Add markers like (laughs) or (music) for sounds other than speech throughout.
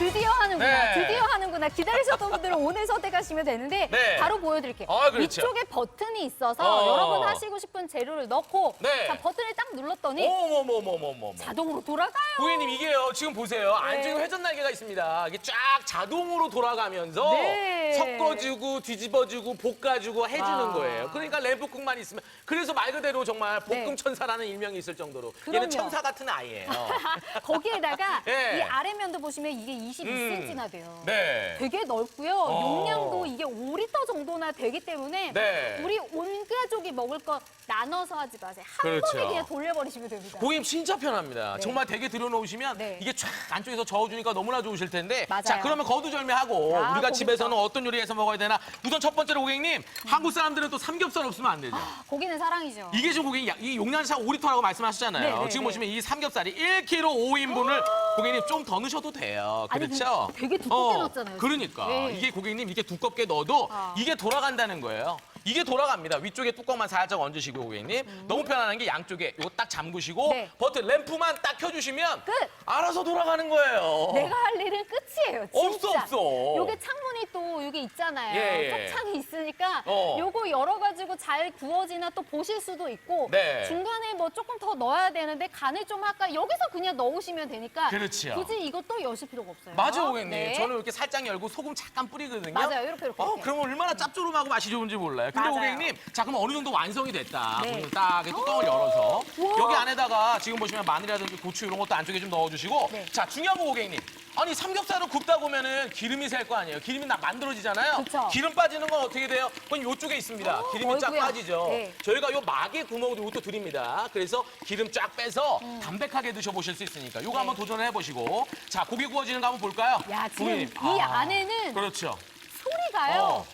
드디어 하는구나. 네. 드디어 하는구나. 기다리셨던 분들은 오늘 선택하시면 되는데 (laughs) 네. 바로 보여드릴게요. 아, 그렇죠. 위쪽에 버튼이 있어서 어. 여러분 하시고 싶은 재료를 넣고 네. 자 버튼을 딱 눌렀더니 어머머머머머머. 자동으로 돌아가요. 고객님 이게요 지금 보세요 네. 안쪽에 회전 날개가 있습니다 이게 쫙 자동으로 돌아가면서 네. 섞어주고 뒤집어주고 볶아주고 해주는 와. 거예요 그러니까 램프국만 있으면 그래서 말 그대로 정말 볶음 네. 천사라는 일명이 있을 정도로 그럼요. 얘는 천사 같은 아이예요 (laughs) 거기에다가 네. (laughs) 이 아래면도 보시면 이게 22cm나 돼요. 네 되게 넓고요. 어. 용량도 이게 5리터 정도나 되기 때문에 네. 우리 온 가족이 먹을 거 나눠서 하지 마세요. 한 그렇죠. 번에 그냥 돌려버리시면 됩니다. 고객님 진짜 편합니다. 네. 정말 되게 들여놓으시면 네. 이게 쫙 안쪽에서 저어주니까 너무나 좋으실 텐데 맞아요. 자 그러면 거두절미하고 아, 우리가 고기부터. 집에서는 어떤 요리해서 먹어야 되나 우선 첫 번째로 고객님 한국 사람들은 또 삼겹살 없으면 안 되죠. 고기는 사랑이죠. 이게 지금 고객님 야- 이 용량차 5리터라고 말씀하셨잖아요. 네, 네, 지금 네. 보시면 이 삼겹살이 1kg 5인분을 고객님 좀 더 넣으셔도 돼요. 아니, 그렇죠? 근데 되게 두껍게 넣었잖아요, 지금. 그러니까 네. 이게 고객님 이렇게 두껍게 넣어도 아. 이게 돌아간다는 거예요. 이게 돌아갑니다. 위쪽에 뚜껑만 살짝 얹으시고 고객님. 너무 편안한 게 양쪽에 이거 딱 잠그시고 음. 네. 버튼 램프만 딱 켜주시면 끝! 알아서 돌아가는 거예요. 내가 할 일은 끝이에요. 진짜. 없어, 없어. 요게 창문이 또 여기 있잖아요. 예, 예. 쪽창이 있으니까 어. 요거 열어가지고 잘 구워지나 또 보실 수도 있고 네. 중간에 뭐 조금 더 넣어야 되는데 간을 좀 할까 여기서 그냥 넣으시면 되니까 그렇지요. 굳이 이것도 여실 필요가 없어요. 맞아 고객님. 네. 저는 이렇게 살짝 열고 소금 잠깐 뿌리거든요. 맞아요. 이렇게 이렇게. 어, 이렇게. 그러면 얼마나 짭조름하고 맛이 좋은지 몰라요. 근데 맞아요. 고객님, 자 그럼 어느 정도 완성이 됐다. 네. 딱 이렇게 뚜껑을 열어서 우와. 여기 안에다가 지금 보시면 마늘이라든지 고추 이런 것도 안쪽에 좀 넣어주시고 네. 자 중요한 거 고객님. 아니 삼겹살을 굽다 보면은 기름이 셀 거 아니에요. 기름이 나 만들어지잖아요. 그쵸. 기름 빠지는 건 어떻게 돼요? 그건 이쪽에 있습니다. 기름이 쫙 어이구야. 빠지죠. 네. 저희가 요 막의 구멍도 이것도 드립니다. 그래서 기름 쫙 빼서 음. 담백하게 드셔보실 수 있으니까 요거 네. 한번 도전을 해보시고 자 고기 구워지는 거 한번 볼까요? 야 지금 고객님. 이 아, 안에는 그렇죠. 소리가요. 어.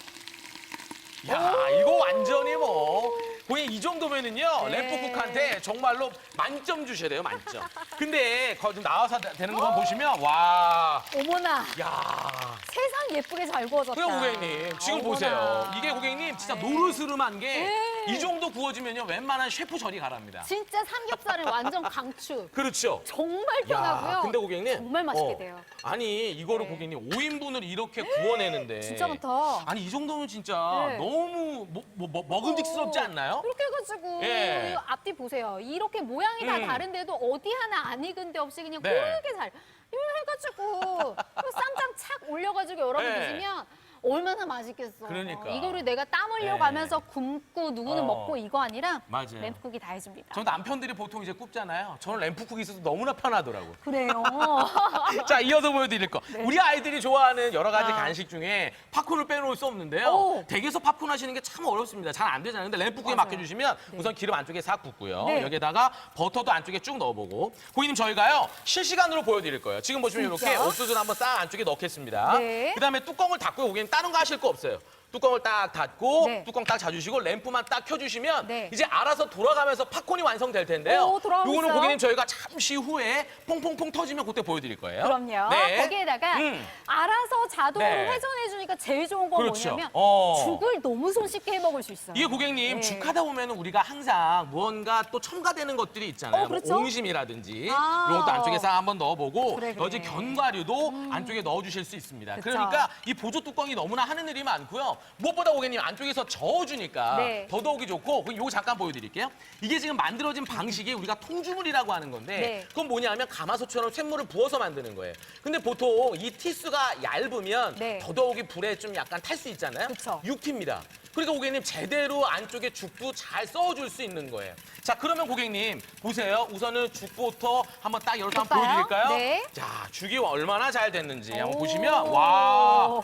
야, 이거 완전히 뭐. 고객님, 이 정도면은요, 네. 램프쿡한테 정말로 만점 주셔야 돼요, 만점. 근데, 거기 좀 나와서 되는 것만 보시면, 와, 어머나 야. 세상 예쁘게 잘 구워졌다. 그래, 고객님. 지금 어머나. 보세요. 이게 고객님, 진짜 네. 노르스름한 게, 네. 이 정도 구워지면요, 웬만한 셰프 절이 가랍니다. 진짜 삼겹살은 완전 강추. (laughs) 그렇죠. 정말 편하고요. 야, 근데 고객님. 정말 맛있게 어, 돼요. 아니, 이거를 네. 고객님, 5인분을 이렇게 구워내는데. 진짜 많다. 아니, 이 정도면 진짜 네. 너무 뭐, 뭐, 뭐, 먹음직스럽지 어, 않나요? 이렇게 해가지고 예. 이 앞뒤 보세요. 이렇게 모양이 다 음. 다른데도 어디 하나 안 익은 데 없이 그냥 네. 고르게 잘 이렇게 해가지고 또 쌈장 착 올려가지고 여러분 네. 드시면 얼마나 맛있겠어. 그러니까. 이거를 내가 땀 흘려가면서 굶고 누구는 어. 먹고 이거 아니라 맞아요. 램프쿡이 다 해줍니다. 저 남편들이 보통 이제 굽잖아요. 저는 램프쿡이 있어서 너무나 편하더라고. 그래요. (laughs) 자, 이어서 보여드릴 거. 우리 아이들이 좋아하는 여러 가지 네. 아. 간식 중에 팝콘을 빼놓을 수 없는데요. 오. 댁에서 팝콘 하시는 게 참 어렵습니다. 잘 안 되잖아요. 근데 램프쿡에 맞아요. 맡겨주시면 우선 기름 안쪽에 싹 붓고요. 네. 여기다가 버터도 안쪽에 쭉 넣어보고. 고객님, 저희가요. 실시간으로 보여드릴 거예요. 지금 보시면? 이렇게 옥수수를 한번 싹 안쪽에 넣겠습니다. 네. 그 다음에 뚜껑을 닫고요. 고객님, 다른 거 하실 거 없어요. 뚜껑을 딱 닫고 네. 뚜껑 딱 잡주시고 램프만 딱 켜주시면 네. 이제 알아서 돌아가면서 팝콘이 완성될 텐데요. 오, 돌아가고 요거는 있어요. 고객님 저희가 잠시 후에 퐁퐁퐁 터지면 그때 보여드릴 거예요. 그럼요. 네. 거기에다가 음. 알아서 자동으로 네. 회전해주니까 제일 좋은 건 그렇죠. 뭐냐면 어. 죽을 너무 손쉽게 해 먹을 수 있어요. 이게 고객님 네. 죽하다 보면 우리가 항상 무언가 또 첨가되는 것들이 있잖아요. 어, 그렇죠. 뭐 옹심이라든지 아. 이런 것도 안쪽에 싹 한번 넣어보고 그래, 그래. 여지 견과류도 안쪽에 넣어주실 수 있습니다. 그쵸. 그러니까 이 보조 뚜껑이 너무나 하는 일이 많고요. 무엇보다 고객님 안쪽에서 저어주니까 네. 더더욱이 좋고 그럼 요거 잠깐 보여드릴게요. 이게 지금 만들어진 방식이 우리가 통주물이라고 하는 건데 네. 그건 뭐냐면 가마솥처럼 쇳물을 부어서 만드는 거예요. 근데 보통 이 티스가 얇으면 네. 더더욱이 불에 좀 약간 탈 수 있잖아요. 그쵸. 육힙니다. 그러니까 고객님 제대로 안쪽에 죽도 잘 써줄 수 있는 거예요. 자 그러면 고객님 보세요. 우선은 죽부터 한번 딱 열어서 한번 볼까요? 보여드릴까요? 네. 자 죽이 얼마나 잘 됐는지 한번 오. 보시면 와,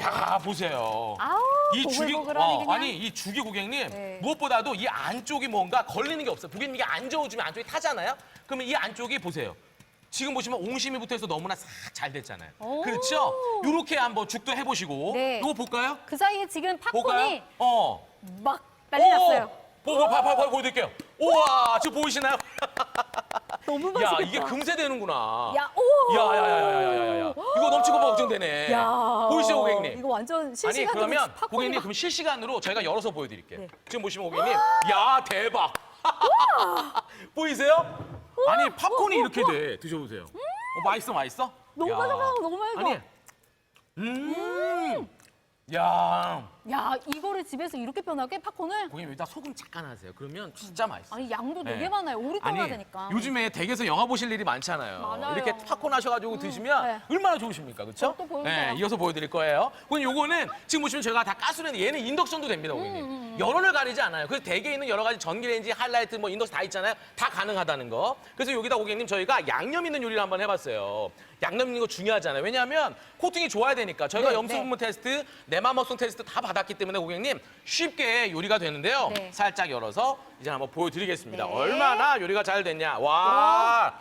야 보세요. 아우 이 죽이 어, 그냥. 아니 이 죽이 고객님 네. 무엇보다도 이 안쪽이 뭔가 걸리는 게 없어요. 고객님 이게 안 저어주면 안쪽이 타잖아요. 그러면 이 안쪽이 보세요. 지금 보시면 옹심이 붙어 있어 너무나 싹 잘 됐잖아요. 오. 그렇죠? 요렇게 한번 죽도 해보시고 네. 이거 볼까요? 그 사이에 지금 볼까요? 팝콘이 어. 막 난리 났어요. 보고 봐, 봐, 봐, 보여드릴게요. 우와, 지금 보이시나요? (laughs) 너무 야, 맛있겠다. 이게 금세 되는구나. 야, 오. 야, 야, 야, 야, 야, 야, 야. 이거 넘치고 걱정되네. 야. 보이시죠, 고객님? 이거 완전 아니 실시간으로 그러면 팝콘이 고객님 막- 그럼 실시간으로 저희가 열어서 보여드릴게요. 네. 지금 보시면 고객님, 야 대박. (laughs) 보이세요? 아니 팝콘이 이렇게 돼. 드셔보세요. 맛있어, 맛있어? 너무 야. 바삭하고 너무 맛있어. 아니, 음, 야, 야, 이거를 집에서 이렇게 편하게 팝콘을 고객님 여기다 소금 잠깐 하세요. 그러면 진짜 맛있어. 아니 양도 네. 되게 많아요. 오래 떠야 되니까. 요즘에 댁에서 영화 보실 일이 많잖아요. 맞아요. 이렇게 팝콘 하셔가지고 드시면 네. 얼마나 좋으십니까, 그렇죠? 또 보여주세요. 이어서 보여드릴 거예요. 고객님 요거는 지금 보시면 저희가 다 가스레인지 얘는 인덕션도 됩니다, 고객님. 음, 연원을 가리지 않아요. 그래서 댁에 있는 여러 가지 전기레인지, 하이라이트, 뭐 인덕션 다 있잖아요. 다 가능하다는 거. 그래서 여기다 고객님 저희가 양념 있는 요리를 한번 해봤어요. 양념 있는 거 중요하잖아요. 왜냐하면 코팅이 좋아야 되니까 저희가 네, 염수 네. 분무 테스트, 내마먹성 테스트 다 받 았기 때문에 고객님 쉽게 요리가 되는데요. 네. 살짝 열어서 이제 한번 보여드리겠습니다. 네. 얼마나 요리가 잘 됐냐. 와.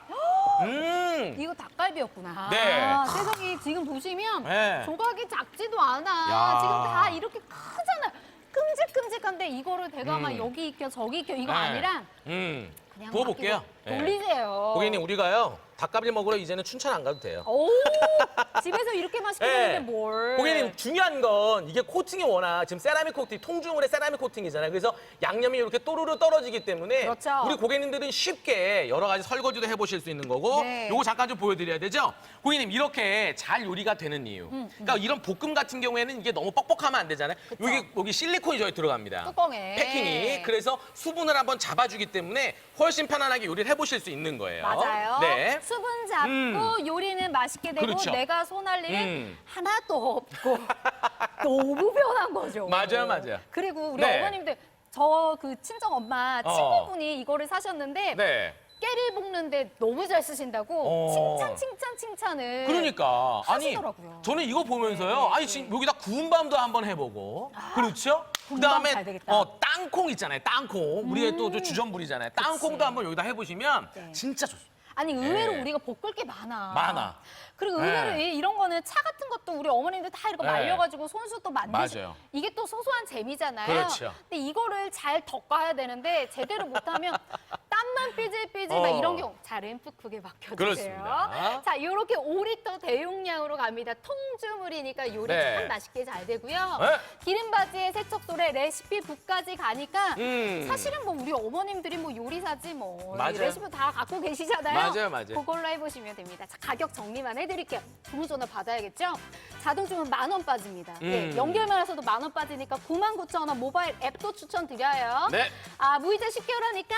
음. 이거 닭갈비였구나. 네. 아, 세상에 지금 보시면 네. 조각이 작지도 않아. 야. 지금 다 이렇게 크잖아. 끔직끔직한데 이거를 제가 막 음. 여기 익혀 저기 익혀 이거 네. 아니라 음. 그냥 부어볼게요. 맡기고 네. 돌리세요. 고객님 우리가요 닭갈비 먹으러 이제는 춘천 안 가도 돼요. 오, (laughs) 집에서 이렇게 맛있게 네. 먹는데 뭘? 고객님 중요한 건 이게 코팅이 워낙 지금 세라믹 코팅 통중물의 세라믹 코팅이잖아요. 그래서 양념이 이렇게 또르르 떨어지기 때문에 그렇죠. 우리 고객님들은 쉽게 여러 가지 설거지도 해보실 수 있는 거고 네. 요거 잠깐 좀 보여드려야 되죠. 고객님 이렇게 잘 요리가 되는 이유. 음, 그러니까 이런 볶음 같은 경우에는 이게 너무 뻑뻑하면 안 되잖아요. 그쵸. 여기 여기 실리콘이 저희 들어갑니다. 뚜껑에. 패킹이 그래서 수분을 한번 잡아주기 때문에 훨씬 편안하게 요리를 해보실 수 있는 거예요. 맞아요. 네. 수분 잡고 음. 요리는 맛있게 되고 그렇죠. 내가 손할 일은 음. 하나도 없고 (laughs) 너무 편한 거죠. 맞아요, 맞아요. 그리고 우리 네. 어머님들 저 그 친정 엄마 어. 친구분이 이거를 사셨는데 네. 깨를 볶는데 너무 잘 쓰신다고 어. 칭찬 칭찬 칭찬을 그러니까 아니 하시더라고요. 저는 이거 보면서요. 네, 아니 네. 지금 여기다 구운 밤도 한번 해보고 그렇죠? 구운 그다음에 되겠다. 어 땅콩 있잖아요. 땅콩 우리의 또저 주전부리잖아요. 땅콩도. 한번 여기다 해보시면 네. 진짜 좋습니다. 아니 의외로 네. 우리가 볶을 게 많아. 많아. 그리고 네. 의외로 이- 이런 거는 차 같은 것도 우리 어머님들 다 이렇게 네. 말려가지고 손수 또 만드시. 맞아요. 이게 또 소소한 재미잖아요. 그렇죠. 근데 이거를 잘 덮어야 되는데 제대로 못하면 (laughs) 땀만 삐질삐질 막 어. 이런 경우 자 램프 크게 맡겨주세요. 그렇습니다. 자 이렇게 5리터 대용량으로 갑니다. 통주물이니까 요리 네. 참 맛있게 잘 되고요. 네. 기름 바지에 세척소에 레시피 북까지 가니까 음. 사실은 뭐 우리 어머님들이 뭐 요리사지 뭐 맞아요. 이 레시피 다 갖고 계시잖아요. 맞아요, 맞아요. 그걸로 해보시면 됩니다. 자, 가격 정리만 해드릴게요. 주문 전화 받아야겠죠? 자동 주문 만 원 빠집니다. 예, 음. 연결만 해서도 만 원 빠지니까 9만 9천 원 모바일 앱도 추천드려요. 네. 아 무이자 10개월 하니까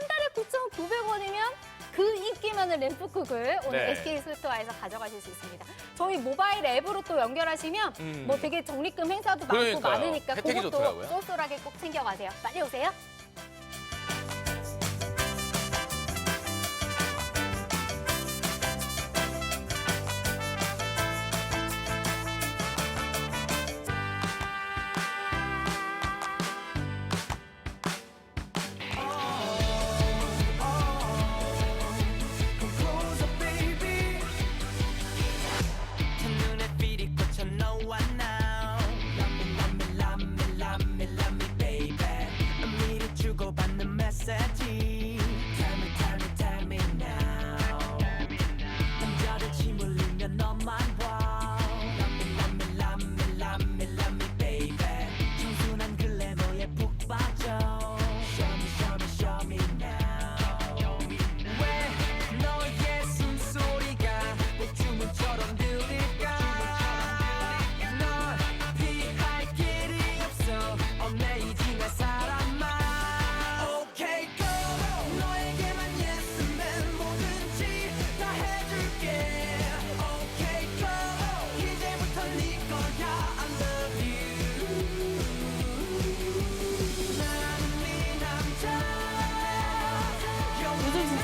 한 달에 9,900원이면 그 인기 많은 램프쿡을 오늘 네. SK 스토어에서 가져가실 수 있습니다. 저희 모바일 앱으로 또 연결하시면 음. 뭐 되게 적립금 행사도 많고 그러니까요. 많으니까 혜택이 그것도 좋더라고요. 쏠쏠하게 꼭 챙겨가세요. 빨리 오세요.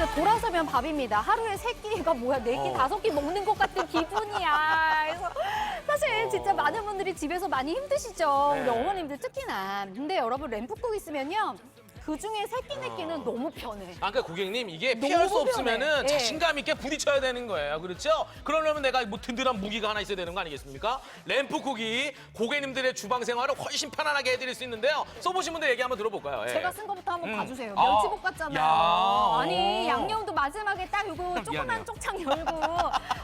진짜 돌아서면 밥입니다. 하루에 세 끼가 뭐야, 네 끼, 어. 다섯 끼 먹는 것 같은 기분이야. 그래서 사실 진짜 많은 분들이 집에서 많이 힘드시죠. 우리 네. 어머님들 특히나. 근데 여러분 램프국 있으면요. 그 중에 세 끼, 네 끼는 너무 편해. 아까 고객님 이게 피할 수. 없으면은 예. 자신감 있게 부딪혀야 되는 거예요. 그렇죠? 그러려면 내가 뭐 든든한 무기가 하나 있어야 되는 거 아니겠습니까? 램프쿡이 고객님들의 주방 생활을 훨씬 편안하게 해드릴 수 있는데요. 써보신 분들 얘기 한번 들어볼까요? 예. 제가 쓴 거부터 한번 음. 봐주세요. 아. 멸치볶 같잖아요. 야. 아니 오. 양념도 마지막에 딱 이거 조그만 미안해요. 쪽창 열고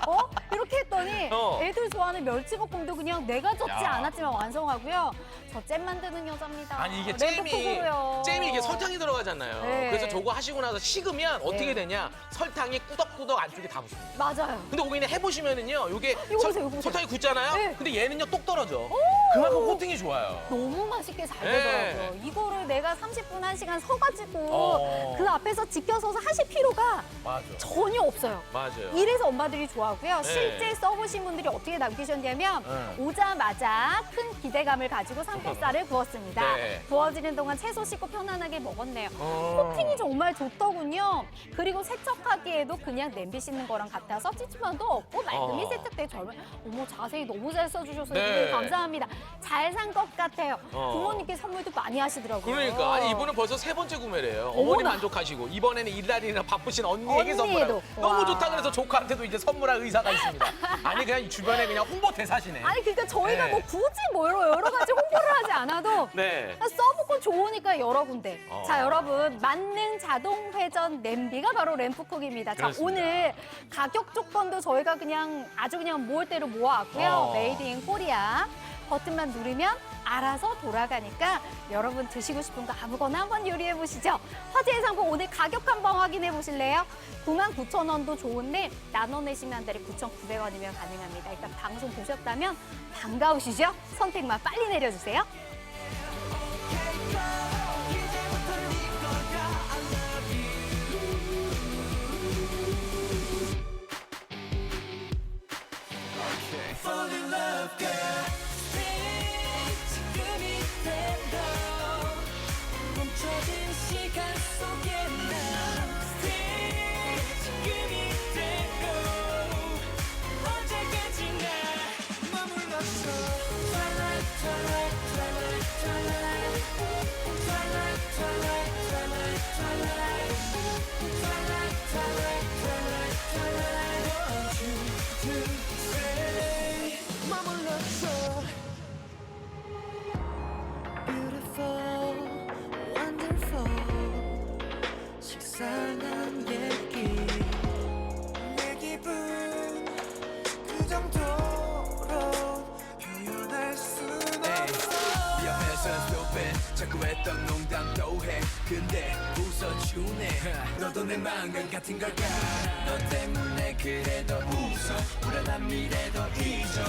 어 이렇게 했더니 어. 애들 좋아하는 멸치볶음도 그냥 내가 젓지 야. 않았지만 완성하고요. 저 잼 만드는 여자입니다. 아니 이게 램프 잼이. 잼이 이게 설탕이 들어가잖아요. 네. 그래서 저거 하시고 나서 식으면 어떻게 네. 되냐? 설탕이 꾸덕꾸덕 안쪽에 다 붙습니다. 맞아요. 근데 고객님 해보시면은요, 요게 이거 보세요, 이거 보세요. 설탕이 굳잖아요. 네. 근데 얘는요 똑 떨어져. 그만큼 코팅이 좋아요. 너무 맛있게 잘 네. 되더라고요. 이거를 내가 30분, 1시간 서가지고 어. 그 앞에서 지켜서서 하실 필요가 맞아. 전혀 없어요. 맞아요. 이래서 엄마들이 좋아하고요. 네. 실제 써보신 분들이 어떻게 남기셨냐면 네. 오자마자 큰 기대감을 가지고 삼겹살을 (laughs) 구웠습니다. 네. 구워지는 동안 채소 씻고 편안하게 먹었네요. 어. 코팅이 정말 좋더군요. 그리고 세척하기에도 그냥 냄비 씻는 거랑 같아서 찌찌만도 없고 말끔히 어. 세탁돼 젊은 어머 자세히 너무 잘 써주셔서 네. 네. 감사합니다. 잘 산 것 같아요. 어. 부모님께 선물도 많이 하시더라고요. 그러니까 아니 이분은 벌써 세 번째 구매래요. 어머니 어머나. 만족하시고 이번에는 일날이나 바쁘신 언니에게 언니에도. 선물하고 너무 와. 좋다 그래서 조카한테도 이제 선물할 의사가 있습니다. 아니 그냥 주변에 그냥 홍보 대사시네. 아니 그러니까 저희가 네. 뭐 굳이 뭐 여러, 여러 가지 홍보를 하지 않아도 네. 써보고 좋으니까 여러 군데. 어. 자, 여러분. 만능 자동 회전 냄비가 바로 램프쿡입니다. 자, 그렇습니다. 오늘 가격 조건도 저희가 그냥 아주 그냥 모을 대로 모아왔고요. 어. 메이드 인 코리아. 버튼만 누르면 알아서 돌아가니까 여러분 드시고 싶은 거 아무거나 한번 요리해 보시죠. 화제의 상품 오늘 가격 한번 확인해 보실래요? 99,000원도 좋은데 나눠 내시면 한 달에 9,900원이면 가능합니다. 일단 방송 보셨다면 반가우시죠? 선택만 빨리 내려주세요. 자꾸 했던 농담도 해 근데 웃어주네 너도 내 마음 같은 걸까 너 때문에 그래도 웃어 불안한 미래도 잊어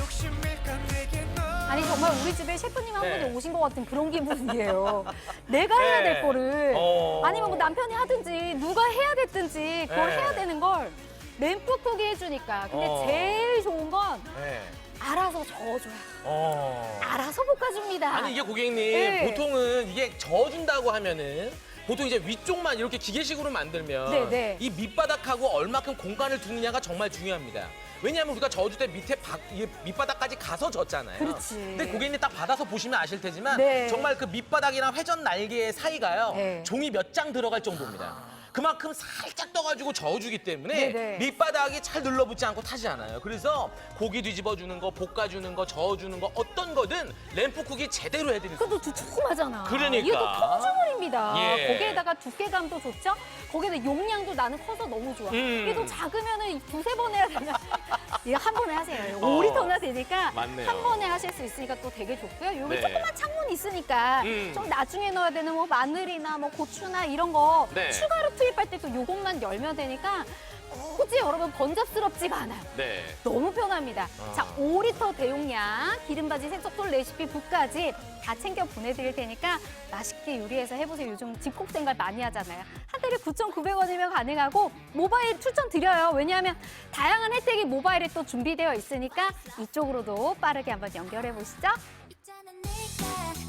욕심일까 내게 너 아니 정말 우리 집에 셰프님 한 네. 분이 오신 것 같은 그런 기분이에요. 내가 해야 네. 될 거를 어. 아니면 뭐 남편이 하든지 누가 해야 됐든지 그걸 네. 해야 되는 걸 램프 크게 해주니까. 근데 어. 제일 좋은 건 네. 알아서 저어줘요. 어. 알아서 볶아줍니다. 아니 이게 고객님 네. 보통은 이게 저어준다고 하면은 보통 이제 위쪽만 이렇게 기계식으로 만들면 네, 네. 이 밑바닥하고 얼마큼 공간을 두느냐가 정말 중요합니다. 왜냐하면 우리가 저어줄 때 밑에 바, 이 밑바닥까지 가서 졌잖아요. 그렇지. 근데 고객님 딱 받아서 보시면 아실 테지만 네. 정말 그 밑바닥이랑 회전 날개 사이가요 네. 종이 몇 장 들어갈 정도입니다. 그만큼 살짝 떠가지고 저어주기 때문에 네, 네. 밑바닥이 잘 눌러붙지 않고 타지 않아요. 그래서 고기 뒤집어주는 거, 볶아주는 거, 저어주는 거 어떤 거든 램프쿡이 제대로 해드릴 수 그것도 두툼하잖아. 그러니까. 이게 또 통주물입니다. 예. 거기에다가 두께감도 좋죠. 거기에다 용량도 나는 커서 너무 좋아. 음. 이게 또 작으면은 두세 번 해야 되나? (laughs) 이거 한 번에 하세요. 어. 5리터나 되니까 맞네요. 한 번에 하실 수 있으니까 또 되게 좋고요. 여기 네. 조그만 창문 있으니까 음. 좀 나중에 넣어야 되는 뭐 마늘이나 뭐 고추나 이런 거 네. 추가로 투입할 때 또 요것만 열면 되니까 굳이 여러분 번잡스럽지가 않아요. 네. 너무 편합니다. 아. 자, 5리터 대용량, 기름바지 생석돌 레시피 북까지 다 챙겨 보내드릴 테니까 맛있게 요리해서 해보세요. 요즘 집콕 생활 많이 하잖아요. 한 달에 9,900원이면 가능하고 모바일 추천 드려요. 왜냐하면 다양한 혜택이 모바일에 또 준비되어 있으니까 이쪽으로도 빠르게 한번 연결해 보시죠. 있잖아 내가